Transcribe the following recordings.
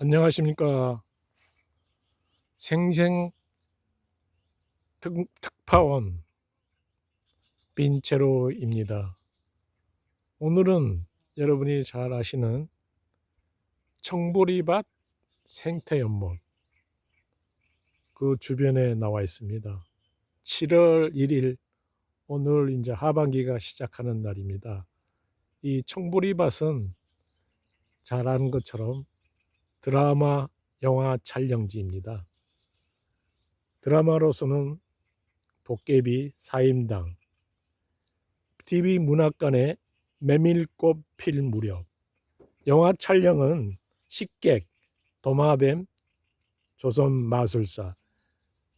안녕하십니까. 생생 특, 특파원 빈체로입니다. 오늘은 여러분이 잘 아시는 청보리밭 생태연못 그 주변에 나와 있습니다. 7월 1일 오늘 이제 하반기가 시작하는 날입니다. 이 청보리밭은 잘 아는 것처럼 드라마 영화 촬영지입니다. 드라마로서는 도깨비 사임당, TV 문학관의 메밀꽃 필 무렵, 영화 촬영은 식객, 도마뱀, 조선 마술사,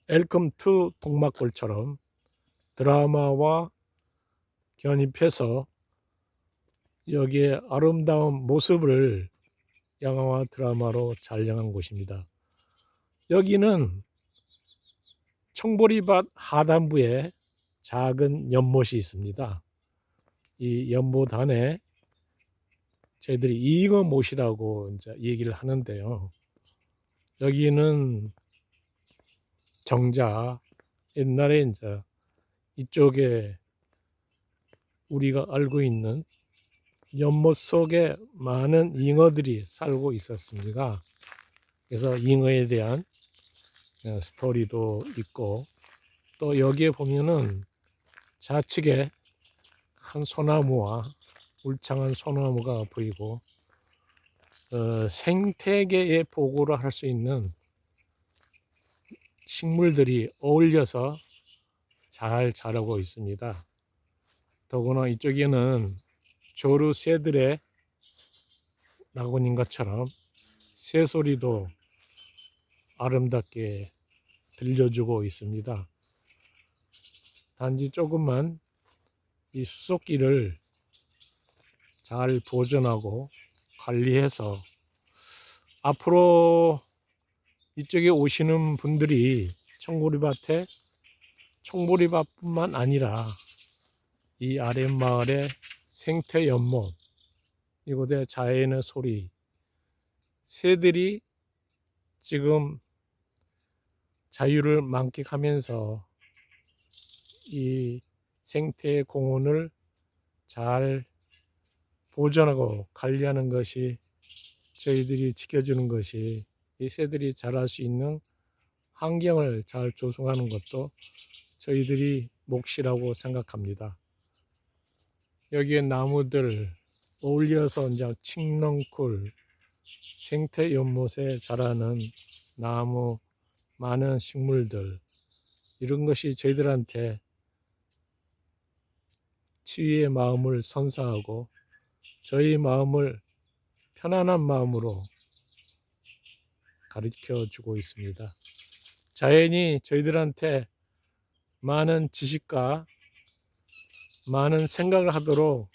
웰컴 투 동막골처럼 드라마와 견입해서 여기에 아름다운 모습을 영화와 드라마로 촬영한 곳입니다. 여기는 청보리밭 하단부에 작은 연못이 있습니다. 이 연못 안에 저희들이 잉어못이라고 이제 얘기를 하는데요. 여기는 정자 옛날에 이제 이쪽에 우리가 알고 있는 연못 속에 많은 잉어들이 살고 있었습니다. 그래서 잉어에 대한 어, 스토리도 있고 또 여기에 보면은 좌측에 한 소나무와 울창한 소나무가 보이고 어, 생태계의 보고를 할 수 있는 식물들이 어울려서 잘 자라고 있습니다. 더구나 이쪽에는 조루 새들의 낙원인 것처럼 새소리도 아름답게 들려주고 있습니다. 단지 조금만 이 수속기를 잘 보존하고 관리해서 앞으로 이쪽에 오시는 분들이 청보리밭에 청보리밭뿐만 아니라 이 아랫마을의 생태 연못 이곳의 자연의 소리 새들이 지금 자유를 만끽하면서 이 생태 공원을 잘 보존하고 관리하는 것이 저희들이 지켜주는 것이 이 새들이 자랄 수 있는 환경을 잘 조성하는 것도 저희들이 몫이라고 생각합니다. 여기에 나무들 어울려서 이제 칡넝쿨 생태 연못에 자라는 나무 많은 식물들 이런 것이 저희들한테 치유의 마음을 선사하고 저희 마음을 편안한 마음으로 가르쳐 주고 있습니다. 자연이 저희들한테 많은 지식과 많은 생각을 하도록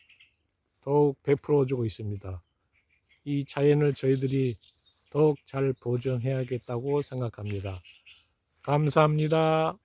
더욱 베풀어 주고 있습니다. 이 자연을 저희들이 더욱 잘 보존해야겠다고 생각합니다. 감사합니다.